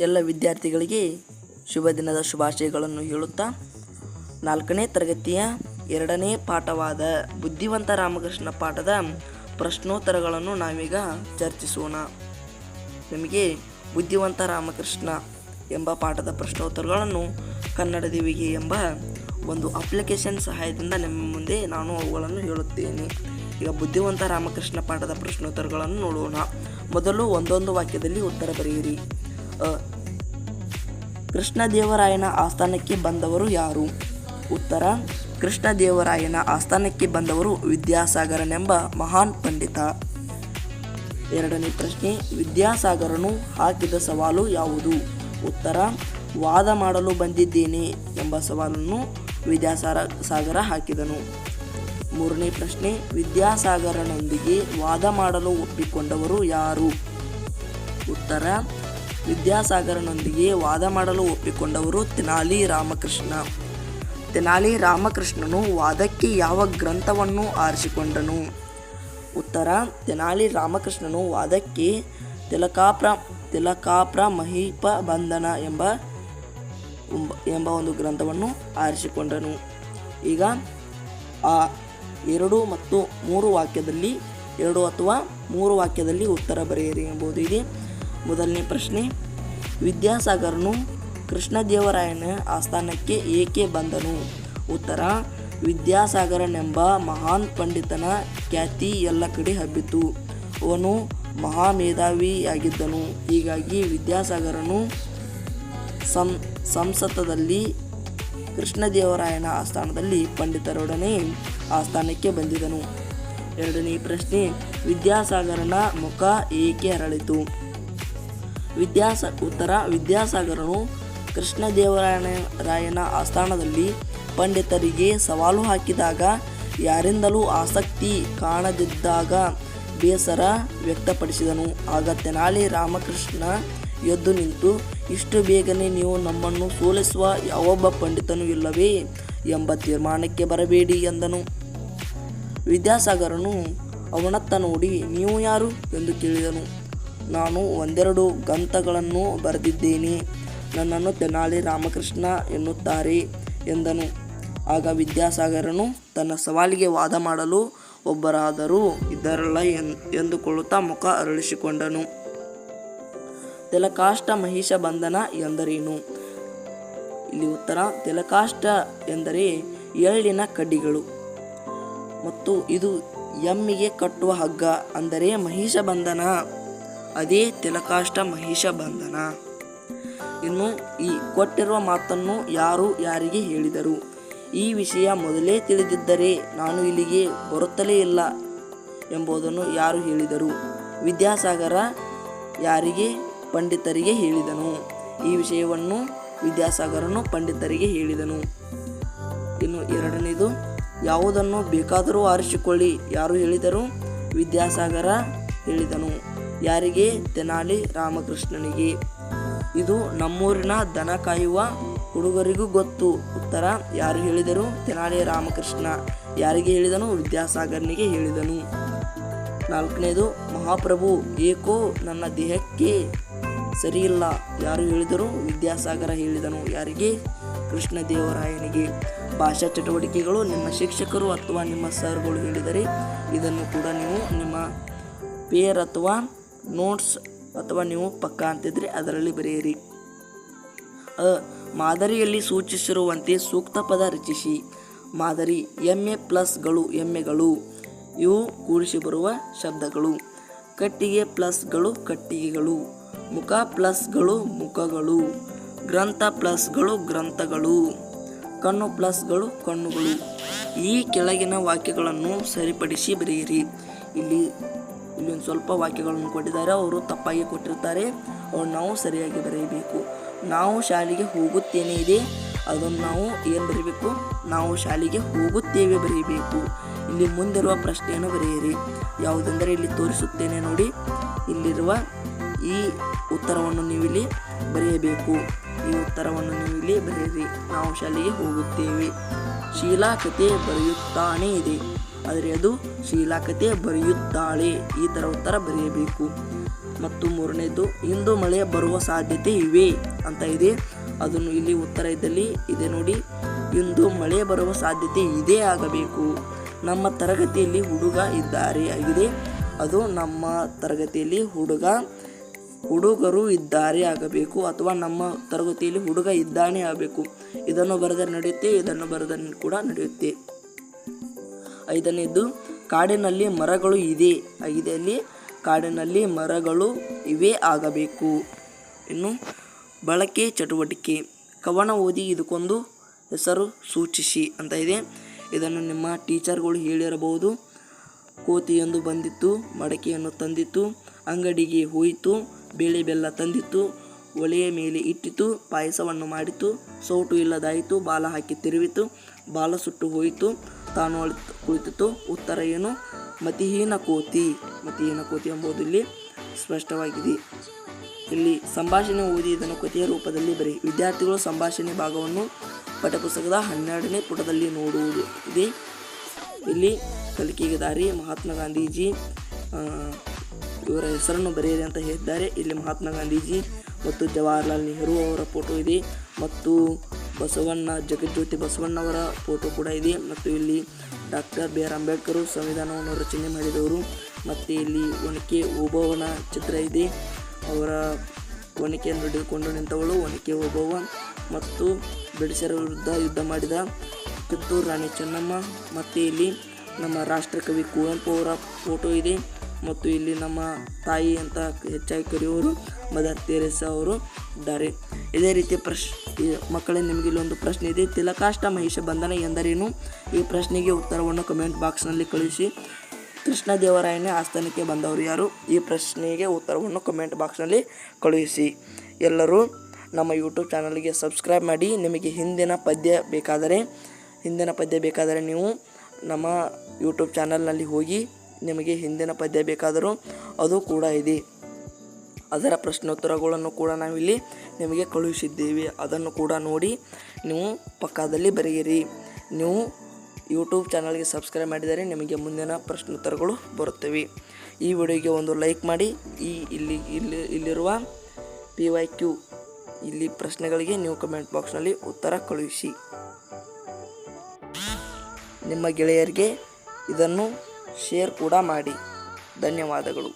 ಎಲ್ಲ ವಿದ್ಯಾರ್ಥಿಗಳಿಗೆ ಶುಭ ದಿನದ ಶುಭಾಶಯಗಳನ್ನು ಹೇಳುತ್ತಾ, ನಾಲ್ಕನೇ ತರಗತಿಯ ಎರಡನೇ ಪಾಠವಾದ ಬುದ್ಧಿವಂತ ರಾಮಕೃಷ್ಣ ಪಾಠದ ಪ್ರಶ್ನೋತ್ತರಗಳನ್ನು ನಾವೀಗ ಚರ್ಚಿಸೋಣ. ನಿಮಗೆ ಬುದ್ಧಿವಂತ ರಾಮಕೃಷ್ಣ ಎಂಬ ಪಾಠದ ಪ್ರಶ್ನೋತ್ತರಗಳನ್ನು ಕನ್ನಡ ದೇವಿಗೆ ಎಂಬ ಒಂದು ಅಪ್ಲಿಕೇಶನ್ ಸಹಾಯದಿಂದ ನಿಮ್ಮ ಮುಂದೆ ನಾನು ಅವುಗಳನ್ನು ಹೇಳುತ್ತೇನೆ. ಈಗ ಬುದ್ಧಿವಂತ ರಾಮಕೃಷ್ಣ ಪಾಠದ ಪ್ರಶ್ನೋತ್ತರಗಳನ್ನು ನೋಡೋಣ. ಮೊದಲು ಒಂದೊಂದು ವಾಕ್ಯದಲ್ಲಿ ಉತ್ತರ ಬರೆಯಿರಿ. ಕೃಷ್ಣದೇವರಾಯನ ಆಸ್ಥಾನಕ್ಕೆ ಬಂದವರು ಯಾರು? ಉತ್ತರ, ಕೃಷ್ಣದೇವರಾಯನ ಆಸ್ಥಾನಕ್ಕೆ ಬಂದವರು ವಿದ್ಯಾಸಾಗರನೆಂಬ ಮಹಾನ್ ಪಂಡಿತ. ಎರಡನೇ ಪ್ರಶ್ನೆ, ವಿದ್ಯಾಸಾಗರನು ಹಾಕಿದ ಸವಾಲು ಯಾವುದು? ಉತ್ತರ, ವಾದ ಮಾಡಲು ಬಂದಿದ್ದೇನೆ ಎಂಬ ಸವಾಲನ್ನು ವಿದ್ಯಾಸಾರ ಸಾಗರ ಹಾಕಿದನು. ಮೂರನೇ ಪ್ರಶ್ನೆ, ವಿದ್ಯಾಸಾಗರನೊಂದಿಗೆ ವಾದ ಮಾಡಲು ಒಪ್ಪಿಕೊಂಡವರು ಯಾರು? ಉತ್ತರ ವಿದ್ಯಾಸಾಗರನೊಂದಿಗೆ ವಾದ ಮಾಡಲು ಒಪ್ಪಿಕೊಂಡವರು ತೆನಾಲಿ ರಾಮಕೃಷ್ಣ. ತೆನಾಲಿ ರಾಮಕೃಷ್ಣನು ವಾದಕ್ಕೆ ಯಾವ ಗ್ರಂಥವನ್ನು ಆರಿಸಿಕೊಂಡನು. ಉತ್ತರ, ತೆನಾಲಿ ರಾಮಕೃಷ್ಣನು ವಾದಕ್ಕೆ ತಿಲಕಾಪ್ರ ತಿಲಕಾಪ್ರ ಮಹಿಪ ಬಂಧನ ಎಂಬ ಎಂಬ- ಒಂದು ಗ್ರಂಥವನ್ನು ಆರಿಸಿಕೊಂಡನು. ಈಗ ಆ ಎರಡು ಮತ್ತು ಮೂರು ವಾಕ್ಯದಲ್ಲಿ ಎರಡು ಅಥವಾ ಮೂರು ವಾಕ್ಯದಲ್ಲಿ ಉತ್ತರ ಬರೆಯಿರಿ ಎಂಬುದು ಇದೆ. ಮೊದಲನೇ ಪ್ರಶ್ನೆ, ವಿದ್ಯಾಸಾಗರನು ಕೃಷ್ಣದೇವರಾಯನ ಆಸ್ಥಾನಕ್ಕೆ ಏಕೆ ಬಂದನು? ಉತ್ತರ, ವಿದ್ಯಾಸಾಗರನೆಂಬ ಮಹಾನ್ ಪಂಡಿತನ ಖ್ಯಾತಿ ಎಲ್ಲ ಕಡೆ ಹಬ್ಬಿತು. ಅವನು ಮಹಾಮೇಧಾವಿಯಾಗಿದ್ದನು. ಹೀಗಾಗಿ ವಿದ್ಯಾಸಾಗರನು ಸಂ, ಸಂಸತ್ತದಲ್ಲಿ ಕೃಷ್ಣದೇವರಾಯನ ಆಸ್ಥಾನದಲ್ಲಿ ಪಂಡಿತರೊಡನೆ ಆಸ್ಥಾನಕ್ಕೆ ಬಂದಿದನು ಎರಡನೇ ಪ್ರಶ್ನೆ, ವಿದ್ಯಾಸಾಗರನ ಮುಖ ಏಕೆ ಅರಳಿತು? ವಿದ್ಯಾಸ ಉತ್ತರ ವಿದ್ಯಾಸಾಗರನು ಕೃಷ್ಣದೇವರಾಯನ ರಾಯನ ಆಸ್ಥಾನದಲ್ಲಿ ಪಂಡಿತರಿಗೆ ಸವಾಲು ಹಾಕಿದಾಗ ಯಾರಿಂದಲೂ ಆಸಕ್ತಿ ಕಾಣದಿದ್ದಾಗ ಬೇಸರ ವ್ಯಕ್ತಪಡಿಸಿದನು. ಆಗ ತೆನಾಲಿ ರಾಮಕೃಷ್ಣ ಎದ್ದು ನಿಂತು, ಇಷ್ಟು ಬೇಗನೆ ನೀವು ನಮ್ಮನ್ನು ಸೋಲಿಸುವ ಯಾವೊಬ್ಬ ಪಂಡಿತನೂ ಇಲ್ಲವೇ ಎಂಬ ತೀರ್ಮಾನಕ್ಕೆ ಬರಬೇಡಿ ಎಂದನು. ವಿದ್ಯಾಸಾಗರನು ಅವನತ್ತ ನೋಡಿ, ನೀವು ಯಾರು? ಎಂದು ಕೇಳಿದನು. ನಾನು ಒಂದೆರಡು ಗ್ರಂಥಗಳನ್ನು ಬರೆದಿದ್ದೇನೆ. ನನ್ನನ್ನು ತೆನಾಲಿ ರಾಮಕೃಷ್ಣ ಎನ್ನುತ್ತಾರೆ ಎಂದನು. ಆಗ ವಿದ್ಯಾಸಾಗರನು ತನ್ನ ಸವಾಲಿಗೆ ವಾದ ಮಾಡಲು ಒಬ್ಬರಾದರೂ ಇದ್ದರಲ್ಲ ಎಂದುಕೊಳ್ಳುತ್ತಾ ಮುಖ ಅರಳಿಸಿಕೊಂಡನು. ತೆಲಕಾಷ್ಟ ಮಹಿಷ ಬಂಧನ ಎಂದರೇನು? ಇಲ್ಲಿ ಉತ್ತರ, ತೆಲಕಾಷ್ಟ ಎಂದರೆ ಎಳ್ಳಿನ ಕಡ್ಡಿಗಳು ಮತ್ತು ಇದು ಎಮ್ಮಿಗೆ ಕಟ್ಟುವ ಹಗ್ಗ, ಅಂದರೆ ಮಹಿಷ ಬಂಧನ ಅದೇ ತಿಲಕಾಷ್ಟ ಮಹಿಷ ಬಂಧನ ಇನ್ನು ಈ ಕೊಟ್ಟಿರುವ ಮಾತನ್ನು ಯಾರು ಯಾರಿಗೆ ಹೇಳಿದರು? ಈ ವಿಷಯ ಮೊದಲೇ ತಿಳಿದಿದ್ದರೆ ನಾನು ಇಲ್ಲಿಗೆ ಬರುತ್ತಲೇ ಇಲ್ಲ ಎಂಬುದನ್ನು ಯಾರು ಹೇಳಿದರು? ವಿದ್ಯಾಸಾಗರ ಯಾರಿಗೆ? ಪಂಡಿತರಿಗೆ ಹೇಳಿದನು. ಈ ವಿಷಯವನ್ನು ವಿದ್ಯಾಸಾಗರನು ಪಂಡಿತರಿಗೆ ಹೇಳಿದನು. ಇನ್ನು ಎರಡನೇದು, ಯಾವುದನ್ನು ಬೇಕಾದರೂ ಆರಿಸಿಕೊಳ್ಳಿ. ಯಾರು ಹೇಳಿದರು? ವಿದ್ಯಾಸಾಗರ ಹೇಳಿದನು. ಯಾರಿಗೆ? ತೆನಾಲಿ ರಾಮಕೃಷ್ಣನಿಗೆ. ಇದು ನಮ್ಮೂರಿನ ದನ ಕಾಯುವ ಹುಡುಗರಿಗೂ ಗೊತ್ತು. ಉತ್ತರ, ಯಾರು ಹೇಳಿದರು? ತೆನಾಲಿ ರಾಮಕೃಷ್ಣ. ಯಾರಿಗೆ ಹೇಳಿದನು? ವಿದ್ಯಾಸಾಗರನಿಗೆ ಹೇಳಿದನು. ನಾಲ್ಕನೇದು, ಮಹಾಪ್ರಭು, ಏಕೋ, ನನ್ನ ದೇಹಕ್ಕೆ ಸರಿಯಿಲ್ಲ. ಯಾರು ಹೇಳಿದರು? ವಿದ್ಯಾಸಾಗರ ಹೇಳಿದನು. ಯಾರಿಗೆ? ಕೃಷ್ಣದೇವರಾಯನಿಗೆ. ಭಾಷಾ ಚಟುವಟಿಕೆಗಳು ನಿಮ್ಮ ಶಿಕ್ಷಕರು ಅಥವಾ ನಿಮ್ಮ ಸರ್ಗಳು ಹೇಳಿದರೆ ಇದನ್ನು ಕೂಡ ನೀವು ನಿಮ್ಮ ಪೇರ್ ಅಥವಾ ನೋಟ್ಸ್ ಅಥವಾ ನೀವು ಪಕ್ಕ ಅಂತಿದ್ರೆ ಅದರಲ್ಲಿ ಬರೆಯಿರಿ. ಅ, ಮಾದರಿಯಲ್ಲಿ ಸೂಚಿಸಿರುವಂತೆ ಸೂಕ್ತ ಪದ ರಚಿಸಿ. ಮಾದರಿ ಎಮ್ಮೆ ಪ್ಲಸ್ಗಳು ಎಮ್ಮೆಗಳು. ಇವು ಕೂಡಿಸಿ ಬರುವ ಶಬ್ದಗಳು. ಕಟ್ಟಿಗೆ ಪ್ಲಸ್ಗಳು ಕಟ್ಟಿಗೆಗಳು. ಮುಖ ಪ್ಲಸ್ಗಳು ಮುಖಗಳು. ಗ್ರಂಥ ಪ್ಲಸ್ಗಳು ಗ್ರಂಥಗಳು. ಕಣ್ಣು ಪ್ಲಸ್ಗಳು ಕಣ್ಣುಗಳು. ಈ ಕೆಳಗಿನ ವಾಕ್ಯಗಳನ್ನು ಸರಿಪಡಿಸಿ ಬರೆಯಿರಿ. ಇಲ್ಲಿ ಇಲ್ಲಿ ಒಂದು ಸ್ವಲ್ಪ ವಾಕ್ಯಗಳನ್ನು ಕೊಟ್ಟಿದ್ದಾರೆ. ಅವರು ತಪ್ಪಾಗಿ ಕೊಟ್ಟಿರ್ತಾರೆ. ಅವ್ರು ನಾವು ಸರಿಯಾಗಿ ಬರೆಯಬೇಕು ನಾವು ಶಾಲೆಗೆ ಹೋಗುತ್ತೇನೆ ಇದೆ. ಅದನ್ನು ನಾವು ಏನು ಬರೀಬೇಕು? ನಾವು ಶಾಲೆಗೆ ಹೋಗುತ್ತೇವೆ ಬರೆಯಬೇಕು ಇಲ್ಲಿ ಮುಂದಿರುವ ಪ್ರಶ್ನೆಯನ್ನು ಬರೆಯಿರಿ. ಯಾವುದೆಂದರೆ ಇಲ್ಲಿ ತೋರಿಸುತ್ತೇನೆ ನೋಡಿ. ಇಲ್ಲಿರುವ ಈ ಉತ್ತರವನ್ನು ನೀವು ಇಲ್ಲಿ ಬರೆಯಬೇಕು. ಈ ಉತ್ತರವನ್ನು ನೀವು ಇಲ್ಲಿ ಬರೆಯಿರಿ. ನಾವು ಶಾಲೆಗೆ ಹೋಗುತ್ತೇವೆ. ಶೀಲಾ ಕತೆ ಬರೆಯುತ್ತಾನೆ ಇದೆ. ಆದರೆ ಅದು ಶೀಲಾಕತೆ ಬರೆಯುತ್ತಾಳೆ. ಈ ಥರ ಉತ್ತರ ಬರೆಯಬೇಕು. ಮತ್ತು ಮೂರನೇದು, ಇಂದು ಮಳೆ ಬರುವ ಸಾಧ್ಯತೆ ಇವೆ ಅಂತ ಇದೆ. ಅದನ್ನು ಇಲ್ಲಿ ಉತ್ತರ ಇದ್ದಲ್ಲಿ ಇದೆ ನೋಡಿ. ಇಂದು ಮಳೆ ಬರುವ ಸಾಧ್ಯತೆ ಇದೆ ಆಗಬೇಕು. ನಮ್ಮ ತರಗತಿಯಲ್ಲಿ ಹುಡುಗ ಇದ್ದಾರೆ ಆಗಿದೆ. ಅದು ನಮ್ಮ ತರಗತಿಯಲ್ಲಿ ಹುಡುಗ, ಹುಡುಗರು ಇದ್ದಾರೆ ಆಗಬೇಕು. ಅಥವಾ ನಮ್ಮ ತರಗತಿಯಲ್ಲಿ ಹುಡುಗ ಇದ್ದಾನೆ ಆಗಬೇಕು. ಇದನ್ನು ಬರೆದ ನಡೆಯುತ್ತೆ, ಇದನ್ನು ಬರೆದ ಕೂಡ ನಡೆಯುತ್ತೆ. ಐದನೇದು, ಕಾಡಿನಲ್ಲಿ ಮರಗಳು ಇದೆ ಅಲ್ಲಿ ಕಾಡಿನಲ್ಲಿ ಮರಗಳು ಇವೆ ಆಗಬೇಕು. ಇನ್ನು ಬಳಕೆ ಚಟುವಟಿಕೆ. ಕವನ ಓದಿ ಇದಕ್ಕೊಂದು ಹೆಸರು ಸೂಚಿಸಿ ಅಂತ ಇದೆ. ಇದನ್ನು ನಿಮ್ಮ ಟೀಚರ್ಗಳು ಹೇಳಿರಬಹುದು. ಕೋತಿಯೊಂದು ಬಂದಿತ್ತು, ಮಡಕೆಯನ್ನು ತಂದಿತ್ತು, ಅಂಗಡಿಗೆ ಹೋಯಿತು, ಬೇಳೆ ಬೆಲ್ಲ ತಂದಿತ್ತು, ಒಲೆಯ ಮೇಲೆ ಇಟ್ಟಿತು, ಪಾಯಸವನ್ನು ಮಾಡಿತು, ಸೌಟು ಇಲ್ಲದಾಯಿತು, ಬಾಲ ಹಾಕಿ ತಿರುವಿತು, ಬಾಲ ಸುಟ್ಟು ಹೋಯಿತು. ತಾನು ಕುಳಿತಿತ್ತು ಕುಳಿತಿತು. ಉತ್ತರ ಏನು? ಮತಿಹೀನ ಕೋತಿ. ಮತಿಹೀನ ಕೋತಿ ಎಂಬುದು ಇಲ್ಲಿ ಸ್ಪಷ್ಟವಾಗಿದೆ. ಇಲ್ಲಿ ಸಂಭಾಷಣೆ ಓದಿ ಇದನ್ನು ಕಥೆಯ ರೂಪದಲ್ಲಿ ಬರೆಯಿ ವಿದ್ಯಾರ್ಥಿಗಳು ಸಂಭಾಷಣೆ ಭಾಗವನ್ನು ಪಠ್ಯಪುಸ್ತಕದ ಹನ್ನೆರಡನೇ ಪುಟದಲ್ಲಿ ನೋಡುವುದು. ಇದೆ. ಇಲ್ಲಿ ಕಲಿಕೆಗೆ ದಾರಿ ಮಹಾತ್ಮ ಗಾಂಧೀಜಿ ಇವರ ಹೆಸರನ್ನು ಬರೆಯಿರಿ ಅಂತ ಹೇಳಿದ್ದಾರೆ. ಇಲ್ಲಿ ಮಹಾತ್ಮ ಗಾಂಧೀಜಿ ಮತ್ತು ಜವಾಹರ್ಲಾಲ್ ನೆಹರು ಅವರ ಫೋಟೋ ಇದೆ. ಮತ್ತು ಬಸವಣ್ಣ ಜಗಜ್ಯೋತಿ ಬಸವಣ್ಣವರ ಫೋಟೋ ಕೂಡ ಇದೆ. ಮತ್ತು ಇಲ್ಲಿ ಡಾಕ್ಟರ್ ಬಿ ಆರ್ ಅಂಬೇಡ್ಕರ್ ಸಂವಿಧಾನವನ್ನು ರಚನೆ ಮಾಡಿದವರು. ಮತ್ತು ಇಲ್ಲಿ ಒನಕೆ ಓಬವ್ವನ ಚಿತ್ರ ಇದೆ. ಅವರ ಒನಕೆಯನ್ನು ಹಿಡಿದುಕೊಂಡು ನಿಂತವಳು ಒನಕೆ ಓಬವ್ವ. ಮತ್ತು ಬ್ರಿಟಿಷರ ವಿರುದ್ಧ ಯುದ್ಧ ಮಾಡಿದ ಕಿತ್ತೂರು ರಾಣಿ ಚೆನ್ನಮ್ಮ. ಮತ್ತು ಇಲ್ಲಿ ನಮ್ಮ ರಾಷ್ಟ್ರಕವಿ ಕುವೆಂಪು ಅವರ ಫೋಟೋ ಇದೆ. ಮತ್ತು ಇಲ್ಲಿ ನಮ್ಮ ತಾಯಿ ಅಂತ ಹೆಚ್ಚಾಗಿ ಕರೆಯುವವರು ಮದರ್ ತೆರೇಸಾ ಅವರು ಇದ್ದಾರೆ. ಇದೇ ರೀತಿ ಪ್ರಶ್ ಮಕ್ಕಳೇ ನಿಮಗೆ ಇಲ್ಲೊಂದು ಪ್ರಶ್ನೆ ಇದೆ. ತಿಲಕಾಷ್ಟ ಮಹಿಷ ಬಂಧನ ಎಂದರೇನು? ಈ ಪ್ರಶ್ನೆಗೆ ಉತ್ತರವನ್ನು ಕಮೆಂಟ್ ಬಾಕ್ಸ್ನಲ್ಲಿ ಕಳುಹಿಸಿ ಕೃಷ್ಣದೇವರಾಯನೇ ಆಸ್ಥಾನಕ್ಕೆ ಬಂದವರು ಯಾರು? ಈ ಪ್ರಶ್ನೆಗೆ ಉತ್ತರವನ್ನು ಕಮೆಂಟ್ ಬಾಕ್ಸ್ನಲ್ಲಿ ಕಳುಹಿಸಿ ಎಲ್ಲರೂ ನಮ್ಮ ಯೂಟ್ಯೂಬ್ ಚಾನಲ್ಗೆ ಸಬ್ಸ್ಕ್ರೈಬ್ ಮಾಡಿ. ನಿಮಗೆ ಹಿಂದಿನ ಪದ್ಯ ಬೇಕಾದರೆ, ಹಿಂದಿನ ಪದ್ಯ ಬೇಕಾದರೆ ನೀವು ನಮ್ಮ ಯೂಟ್ಯೂಬ್ ಚಾನಲ್ನಲ್ಲಿ ಹೋಗಿ ನಿಮಗೆ ಹಿಂದಿನ ಪದ್ಯ ಬೇಕಾದರೂ ಅದು ಕೂಡ ಇದೆ. ಅದರ ಪ್ರಶ್ನೋತ್ತರಗಳನ್ನು ಕೂಡ ನಾವಿಲ್ಲಿ ನಿಮಗೆ ಕಳುಹಿಸಿದ್ದೇವೆ. ಅದನ್ನು ಕೂಡ ನೋಡಿ ನೀವು ಪಕ್ಕದಲ್ಲಿ ಬರೆಯಿರಿ. ನೀವು ಯೂಟ್ಯೂಬ್ ಚಾನಲ್ಗೆ ಸಬ್ಸ್ಕ್ರೈಬ್ ಮಾಡಿದರೆ ನಿಮಗೆ ಮುಂದಿನ ಪ್ರಶ್ನೋತ್ತರಗಳು ಬರುತ್ತವೆ. ಈ ವಿಡಿಯೋಗೆ ಒಂದು ಲೈಕ್ ಮಾಡಿ. ಈ ಇಲ್ಲಿ ಇಲ್ಲಿ, ಇಲ್ಲಿರುವ ಪಿ ವೈ ಕ್ಯೂ ಇಲ್ಲಿ ಪ್ರಶ್ನೆಗಳಿಗೆ ನೀವು ಕಮೆಂಟ್ ಬಾಕ್ಸ್ನಲ್ಲಿ ಉತ್ತರ ಕಳುಹಿಸಿ. ನಿಮ್ಮ ಗೆಳೆಯರಿಗೆ ಇದನ್ನು ಶೇರ್ ಕೂಡ ಮಾಡಿ. ಧನ್ಯವಾದಗಳು.